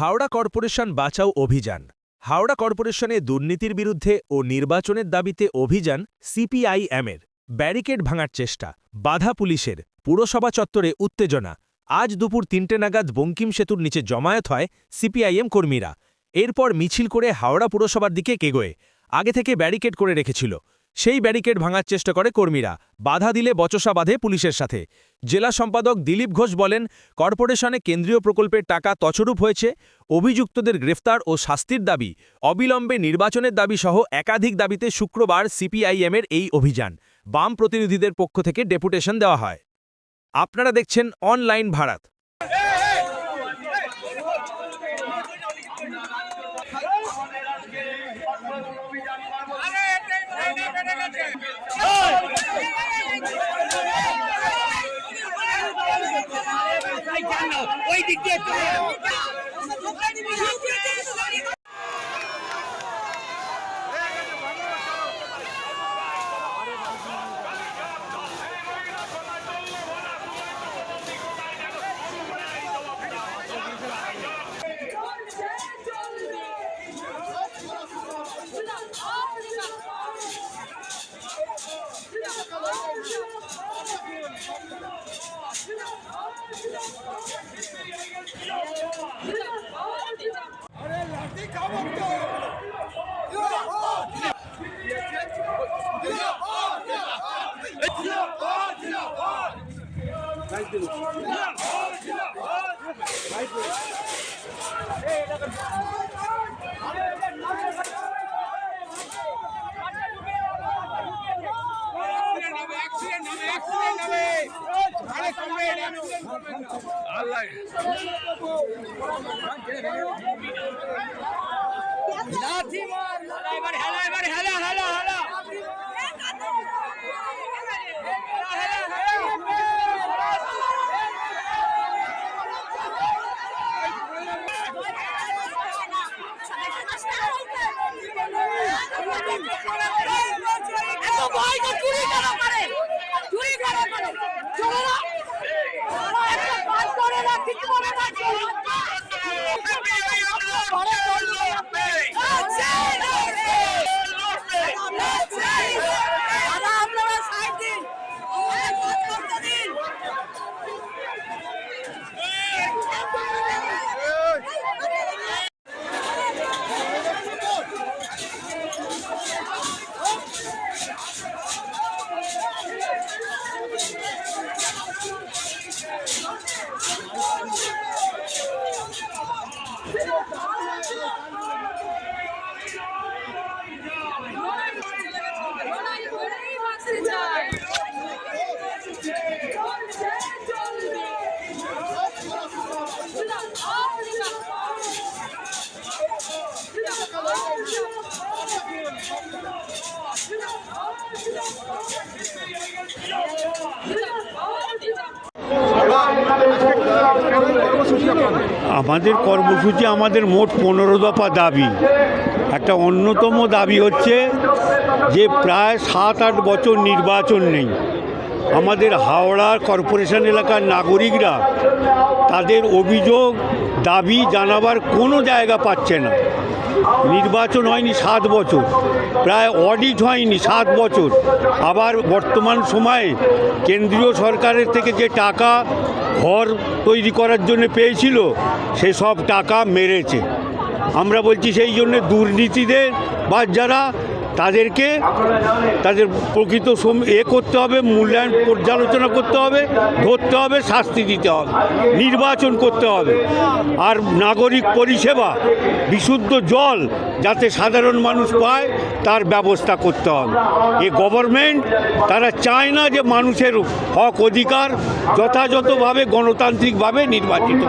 Howrah corporation বাঁচাও অভিযান। হাওড়া কর্পোরেশনে দুর্নীতির বিরুদ্ধে ও নির্বাচনের দাবিতে অভিযান সিপিআইএমের। ব্যারিকেড ভাঙার চেষ্টা, বাধা পুলিশের, পুরসভা চত্বরে উত্তেজনা। আজ দুপুর তিনটে নাগাদ বঙ্কিম সেতুর নিচে জমায়েত হয় সিপিআইএম কর্মীরা। এরপর মিছিল করে হাওড়া পুরসভার দিকে কেগোয়। আগে থেকে ব্যারিকেড করে রেখেছিল। সেই ব্যারিকেড ভাঙার চেষ্টা করে কর্মীরা। বাধা দিলে বচসা বাঁধে পুলিশের সাথে। জেলা সম্পাদক দিলীপ ঘোষ বলেন, কর্পোরেশনে কেন্দ্রীয় প্রকল্পের টাকা তছরূপ হয়েছে। অভিযুক্তদের গ্রেফতার ও শাস্তির দাবি, অবিলম্বে নির্বাচনের দাবি সহ একাধিক দাবিতে শুক্রবার সিপিআইএমের এই অভিযান। বাম প্রতিনিধিদের পক্ষ থেকে ডেপুটেশন দেওয়া হয়। আপনারা দেখছেন অনলাইন ভারত। 你干！我说投胎你别。এবার হেলা এবার হেলা হেলা হেলা। আমাদের কর্মসূচি আমাদের মোট পনেরো দফা দাবি। একটা অন্যতম দাবি হচ্ছে যে প্রায় সাত আট বছর নির্বাচন নেই। আমাদের হাওড়া কর্পোরেশন এলাকার নাগরিকরা তাদের অভিযোগ, দাবি জানাবার কোনো জায়গা পাচ্ছে না। নির্বাচন হয়নি সাত বছর। প্রায় অডিট হয়নি সাত বছর। আবার বর্তমান সময়ে কেন্দ্রীয় সরকারের থেকে যে টাকা ঘর তৈরি করার জন্য পেয়েছিল সেসব টাকা মেরেছে। আমরা বলছি সেই জন্য দুর্নীতিদের বা যারা তাদেরকে তাদের প্রকৃত এ করতে হবে, মূল্যায়ন পর্যালোচনা করতে হবে, ধরতে হবে, শাস্তি দিতে হবে, নির্বাচন করতে হবে আর নাগরিক পরিষেবা, বিশুদ্ধ জল যাতে সাধারণ মানুষ পায়, তার ব্যবস্থা করতে হবে এ গভর্নমেন্ট তারা চায় না যে মানুষের হক অধিকার যথাযথভাবে গণতান্ত্রিকভাবে নির্বাচিত।